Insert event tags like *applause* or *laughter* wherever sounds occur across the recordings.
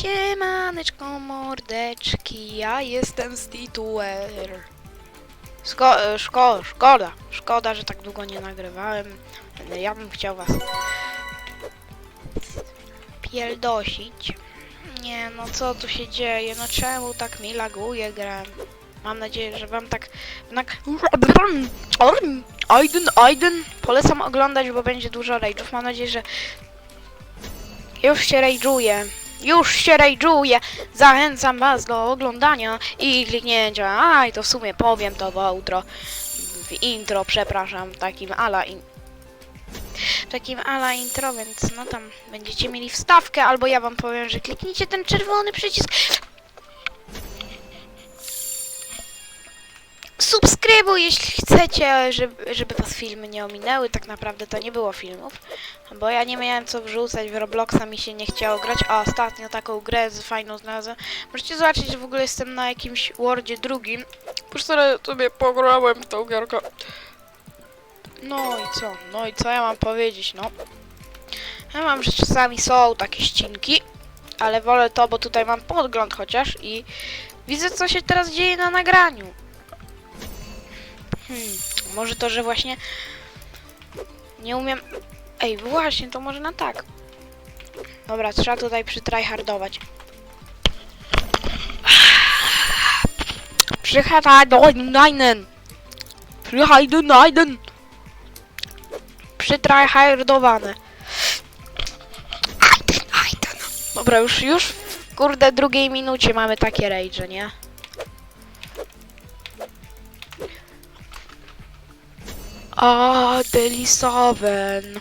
Siemaneczko mordeczki, ja jestem Stituer. Sko szko szkoda, szkoda, że tak długo nie nagrywałem, ja bym chciał was pierdosić. Nie no, co tu się dzieje, no czemu tak mi laguje gra? Mam nadzieję, że wam tak... tak... Aiden, Aiden, polecam oglądać, bo będzie dużo rage'ów. Mam nadzieję, że już się rage'uje. Już się rage'uje. Zachęcam was do oglądania i kliknięcia. A i to w sumie powiem to w outro. W intro, przepraszam, takim ala in... Takim ala intro, więc no tam będziecie mieli wstawkę, albo ja wam powiem, że kliknijcie ten czerwony przycisk. Subskrybuj, jeśli chcecie, żeby, żeby was filmy nie ominęły. Tak naprawdę to nie było filmów, bo ja nie miałem co wrzucać w Robloxa, mi się nie chciało grać, a ostatnio taką grę z fajną znalazłem. Możecie zobaczyć, że w ogóle jestem na jakimś Wordzie drugim. Już sobie, sobie pograłem tą gierkę. No i co? No i co ja mam powiedzieć, no? Ja mam, że czasami są takie ścinki, ale wolę to, bo tutaj mam podgląd chociaż i widzę, co się teraz dzieje na nagraniu. Hmm, może to, że właśnie nie umiem... Ej, właśnie, to może na tak. Dobra, trzeba tutaj przytryhardować. Przytryhardować. Przytryhardować. Przytryhardowane. Aiden, Aiden. Dobra, już, już w kurde drugiej minucie mamy takie rage, nie? A, delisowen.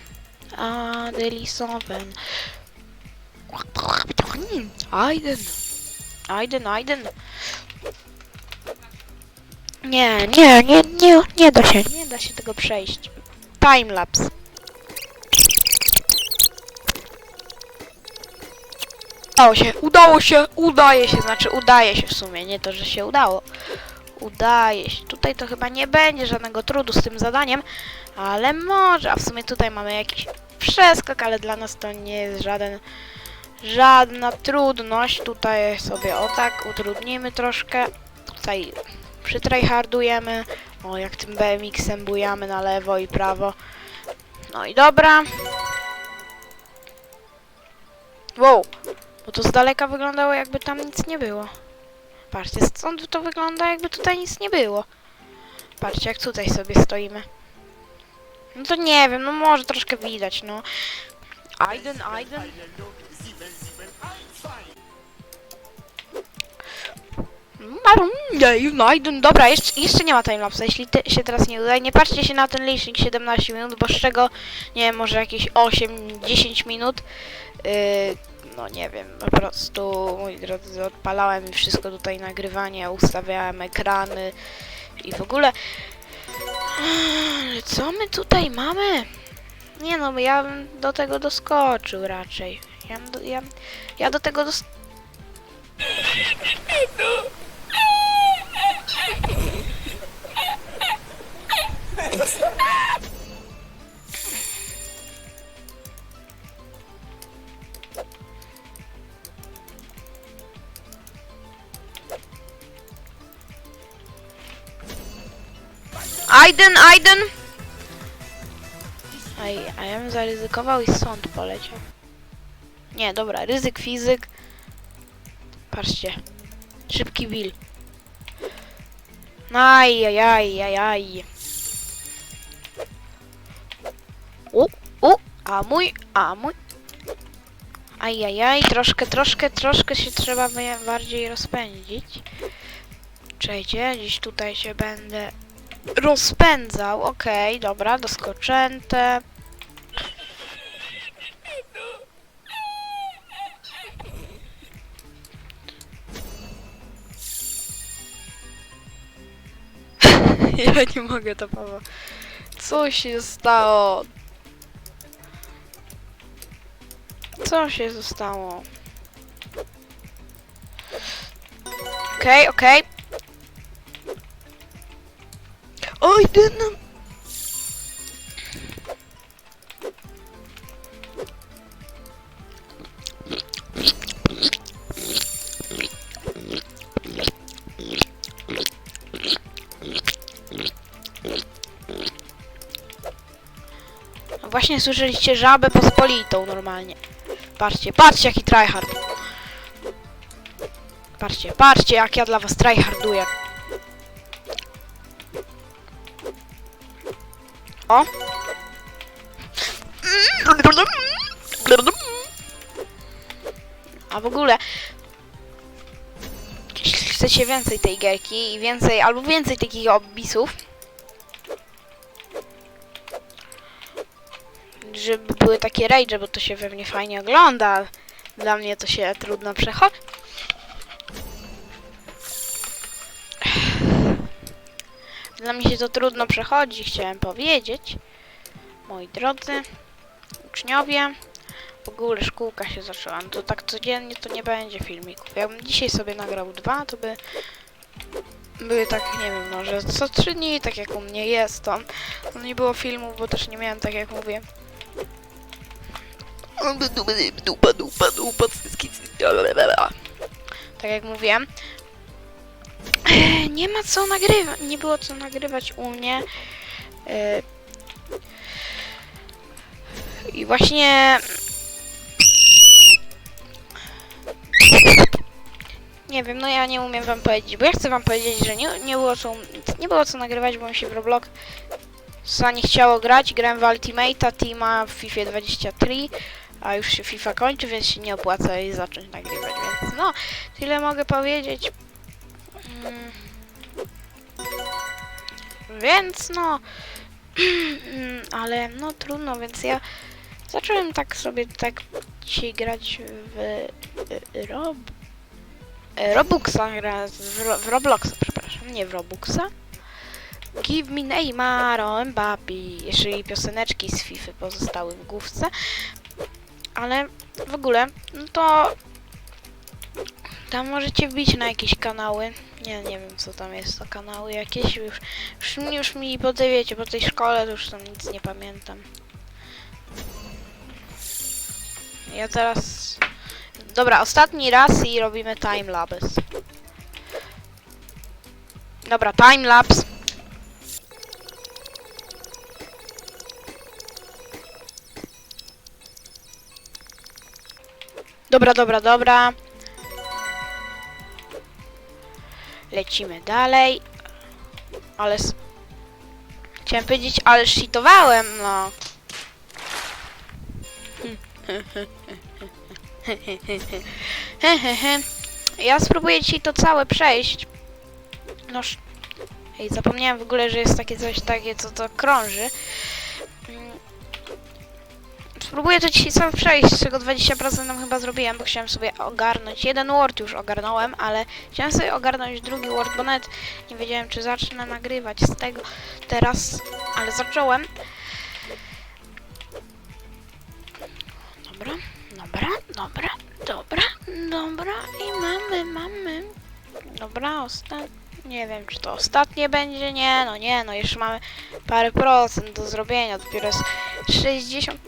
A, delisowen. Aiden. Aiden, Aiden. Nie, nie, nie, nie, nie da się, nie da się tego przejść. Timelapse. Udało się, udało się, udaje się, znaczy udaje się w sumie, nie to, że się udało. Udaje się. Tutaj to chyba nie będzie żadnego trudu z tym zadaniem, ale może, a w sumie tutaj mamy jakiś przeskok, ale dla nas to nie jest żaden, żadna trudność. Tutaj sobie o tak utrudnimy troszkę. Tutaj przytryhardujemy. O, jak tym BMX-em bujamy na lewo i prawo. No i dobra. Wow, bo to z daleka wyglądało jakby tam nic nie było. Patrzcie, stąd to wygląda jakby tutaj nic nie było. Patrzcie, jak tutaj sobie stoimy. No to nie wiem, no może troszkę widać, no. Aiden, Aiden. Mm, Aiden, dobra, jeszcze, jeszcze nie ma timelapsa, jeśli te, się teraz nie uda. Nie patrzcie się na ten licznik 17 minut, bo z czego, nie wiem, może jakieś 8-10 minut. Yy, no nie wiem, po prostu, moi drodzy, odpalałem i wszystko tutaj nagrywanie, ustawiałem ekrany i w ogóle... Co my tutaj mamy? Nie no, ja bym do tego doskoczył raczej. Ja, do, ja, ja do tego dos... *laughs* Aiden, Aiden! Ej, a ja bym zaryzykował i stąd poleciał. Nie, dobra, ryzyk fizyk. Patrzcie. Szybki Bill. Aj, aj, aj, aj, aj. U, u, a mój, a mój. Ajajaj, troszkę, troszkę, troszkę się trzeba bardziej rozpędzić. Czekajcie, gdzieś tutaj się będę rozpędzał. Okej, dobra, doskoczęte. *laughs* ja nie mogę to Paweł. Co się stało? Co się zostało? Okej, okej. Aydınım. No właśnie słyszeliście żabę pospolitą normalnie. Patrzcie, patrzcie jaki tryhard. Patrzcie, patrzcie jak ja dla was tryharduję. O! A w ogóle jeśli chcecie więcej tej gierki i więcej, albo więcej takich obisów, żeby były takie rage, bo to się pewnie fajnie ogląda. Dla mnie to się trudno przechodzi. Dla mnie się to trudno przechodzi, chciałem powiedzieć. Moi drodzy uczniowie, w ogóle szkółka się zaczęła. No to tak codziennie to nie będzie filmików. Jakbym dzisiaj sobie nagrał dwa, to by były tak, nie wiem, może co trzy dni, tak jak u mnie jest to. No nie było filmów, bo też nie miałem, tak jak mówię, dupa, dupa, dupa, lalalala. Tak jak mówiłem. Nie ma co nagrywać, nie było co nagrywać u mnie. E, I właśnie... Nie wiem, no ja nie umiem wam powiedzieć, bo ja chcę wam powiedzieć, że nie, nie było co, nie było co nagrywać, bo mi się w Roblox nie chciało grać, grałem w Ultimate'a Teama w FIFA 23, a już się FIFA kończy, więc się nie opłaca jej zacząć nagrywać, więc no, tyle mogę powiedzieć. Mm. Więc no, *clears throat* ale no trudno, więc ja zacząłem tak sobie tak dzisiaj grać w y, Rob... y, Robuxa, w Robloxa, przepraszam, nie w Robuxa. Give me Neymar, Mbappé, jeszcze i pioseneczki z FIFA pozostały w główce. Ale w ogóle, no to tam możecie wbić na jakieś kanały. Nie, nie wiem co tam jest to kanały jakieś. Już, już, już mi po tej wiecie, po tej szkole to już tam nic nie pamiętam. Ja teraz... Dobra, ostatni raz i robimy timelapse. Dobra, timelapse. Dobra, dobra, dobra. Lecimy dalej. Ale... Chciałem powiedzieć, ale shitowałem, no. *laughs* Ja spróbuję dzisiaj to całe przejść. Noż... Ej, zapomniałem w ogóle, że jest takie coś takie, co to krąży. Spróbuję to dzisiaj całe przejść, z czego 20% nam chyba zrobiłem, bo chciałem sobie ogarnąć. Jeden word już ogarnąłem, ale chciałem sobie ogarnąć drugi word, bo nawet nie wiedziałem, czy zacznę nagrywać z tego teraz, ale zacząłem. Dobra, dobra, dobra, dobra, dobra i mamy, mamy. Dobra, ostatnie. Nie wiem, czy to ostatnie będzie. Nie, no nie, no jeszcze mamy parę procent do zrobienia. Dopiero jest 60.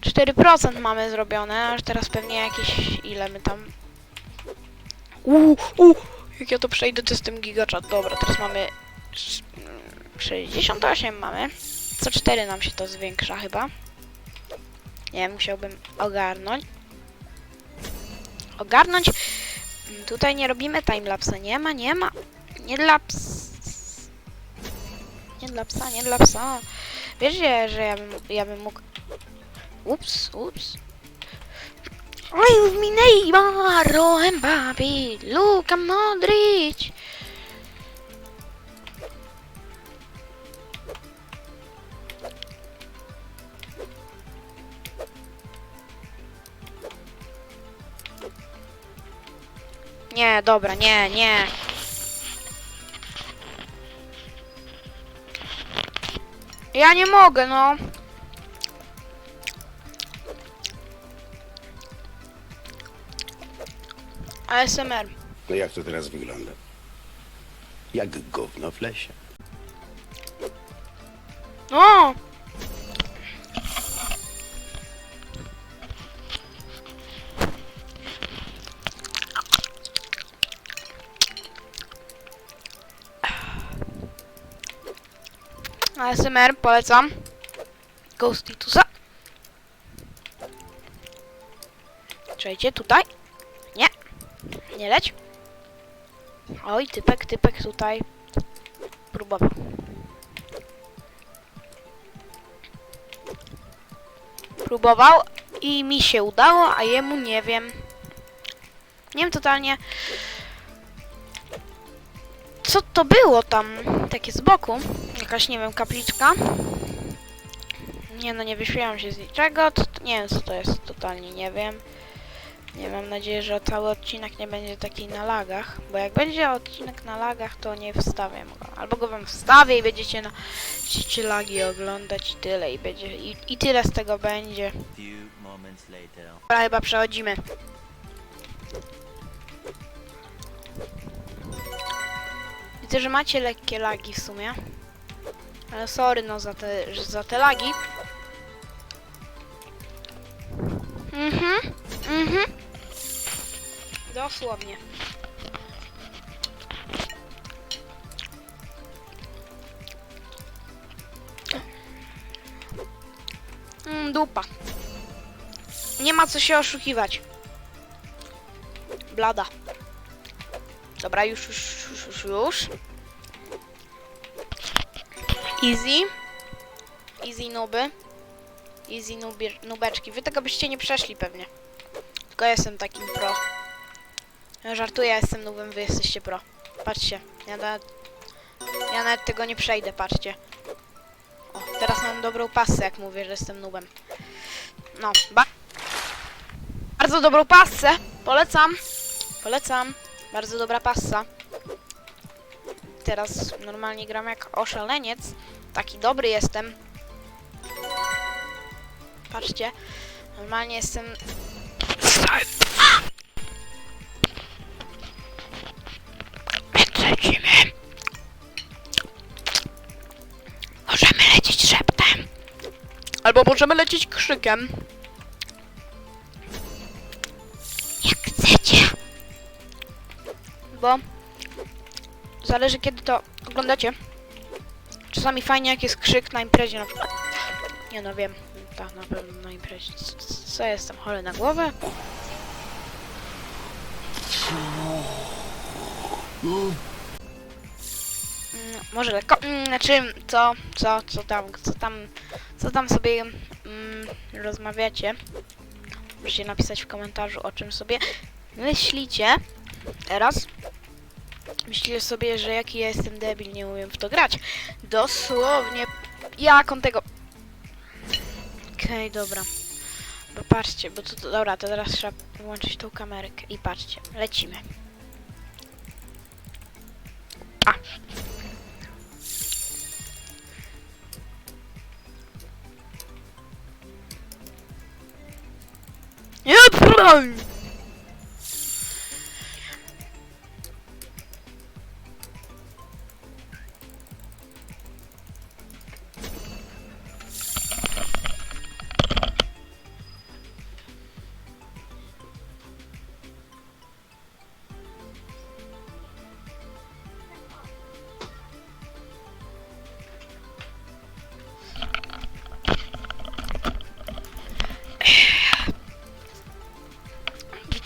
4% mamy zrobione, aż teraz pewnie jakieś ile my tam. Uuu, uu, jak ja to przejdę, to jestem gigachat. Dobra, teraz mamy sz- mm, 68 mamy. Co 4 nam się to zwiększa chyba. Nie musiałbym ogarnąć. Ogarnąć. Mm, Tutaj nie robimy timelapsa. Nie ma, nie ma. Nie dla ps... Nie dla psa, nie dla psa. Wiesz, że że ja bym, ja bym mógł... Ups, ups. Oj, mi Neymar, Mbappé, Luka Modric. Nie, dobra, nie, nie. Ja nie mogę, no. ASMR. No jak to teraz wygląda? Jak gówno w lesie. No! ASMR polecam. Ghostitusa. Czekajcie, tutaj. Nie. Leć. Oj, typek, typek tutaj. Próbował. Próbował i mi się udało, a jemu nie wiem. Nie wiem totalnie. Co to było tam? Takie z boku. Jakaś, nie wiem, kapliczka. Nie no, nie wyśmiałam się z niczego. To, nie wiem, co to jest. Totalnie nie wiem. Nie mam nadzieję, że cały odcinek nie będzie taki na lagach. Bo jak będzie odcinek na lagach, to nie wstawiam go. Albo go wam wstawię i będziecie na będziecie lagi oglądać i tyle. I, będzie, i, I tyle z tego będzie. Dobra, chyba przechodzimy. Widzę, że macie lekkie lagi w sumie. Ale sorry no za te, za te lagi. Mhm, mhm. Dosłownie. Mm, dupa. Nie ma co się oszukiwać. Blada. Dobra, już, już, już, już, już. Easy. Easy nuby. Easy nubier, nubeczki. Wy tego byście nie przeszli pewnie. Tylko jestem takim pro. Ja żartuję, ja jestem nubem, wy jesteście pro. Patrzcie, ja nawet, ja nawet tego nie przejdę, patrzcie. O, teraz mam dobrą pasę, jak mówię, że jestem nubem. No, ba bardzo dobrą pasę. Polecam. Polecam. Bardzo dobra passa. Teraz normalnie gram jak oszaleniec. Taki dobry jestem. Patrzcie. Normalnie jestem... Albo możemy lecieć krzykiem. Jak chcecie. Bo zależy kiedy to oglądacie. Czasami fajnie jak jest krzyk na imprezie na przykład. Nie no wiem, tak na pewno na imprezie. Co jestem chory na głowę? Może lekko. Mm, Znaczy, co, co, co tam, co tam, co tam sobie mm, rozmawiacie? Możecie napisać w komentarzu o czym sobie myślicie teraz. Myślicie sobie, że jaki ja jestem debil, nie umiem w to grać. Dosłownie. Jak on tego... Okej, dobra. Bo patrzcie, bo to dobra, to teraz trzeba włączyć tą kamerkę i patrzcie, lecimy. A. Nie,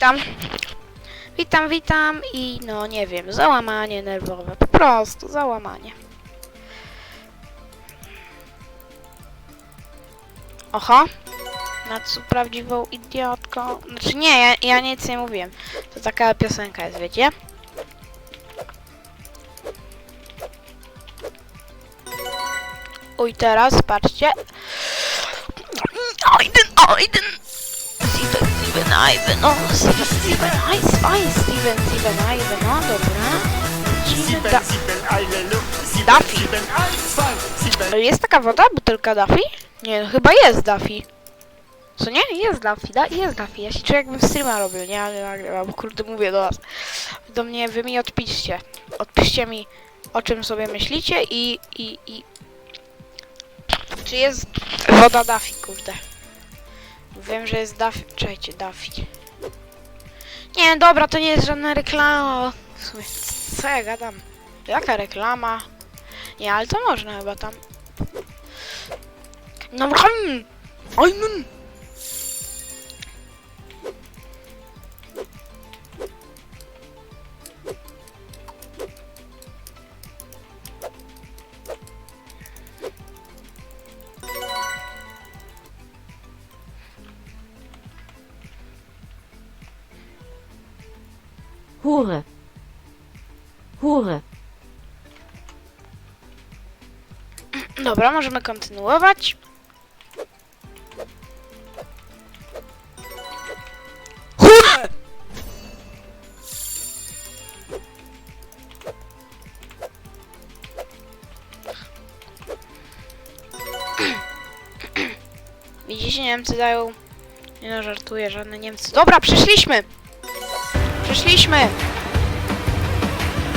Witam. Witam, witam i no nie wiem, załamanie nerwowe. Po prostu załamanie. Oho. Na co prawdziwą idiotką. Znaczy nie, ja, ja nic nie mówiłem. To taka piosenka jest, wiecie? Oj, teraz patrzcie. Aiden, Aiden! Steven, Steven, Ivan, no, Steven, Steven, Ice, Spice, Steven, Steven, Ivan, no, dobra. Da Duffy. Jest taka woda, butelka Duffy? Nie, no, chyba jest Duffy. Co nie? Jest Duffy, da? jest Duffy. Ja się czuję jakbym streama robił, nie? Ale nagrywam, kurde, mówię do was. Do mnie, wy mi odpiszcie. Odpiszcie mi, o czym sobie myślicie i, i, i... Czy jest woda Duffy, kurde. Wiem, że jest Duffy. Czekajcie, Duffy. Nie, dobra, to nie jest żadna reklama. Co ja gadam? Jaka reklama? Nie, ale to można chyba tam. No, mm, Hure. Hure. Dobra, możemy kontynuować. Hure! Widzicie, Niemcy dają... Nie no, żartuję, żadne Niemcy. Dobra, przyszliśmy! Przyszliśmy!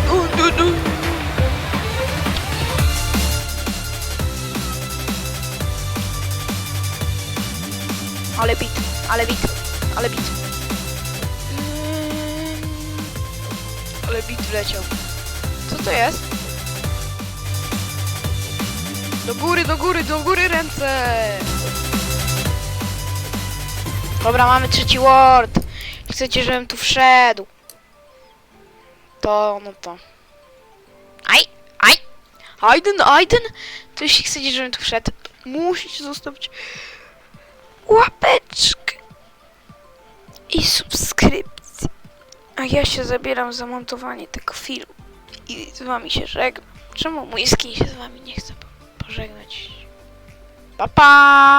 Du, du, du. Ale bit, ale bit, ale bit. Ale bit wleciał. Co to jest? Do góry, do góry, do góry ręce! Dobra, mamy trzeci ward. Chcecie, żebym tu wszedł? To, no to. Aj, aj! Aiden, Aiden! To jeśli chcecie, żebym tu wszedł, musicie zostawić łapeczkę i subskrypcję. A ja się zabieram za montowanie tego filmu i z wami się żegnam. Czemu mój skin się z wami nie chce po- pożegnać? Pa pa!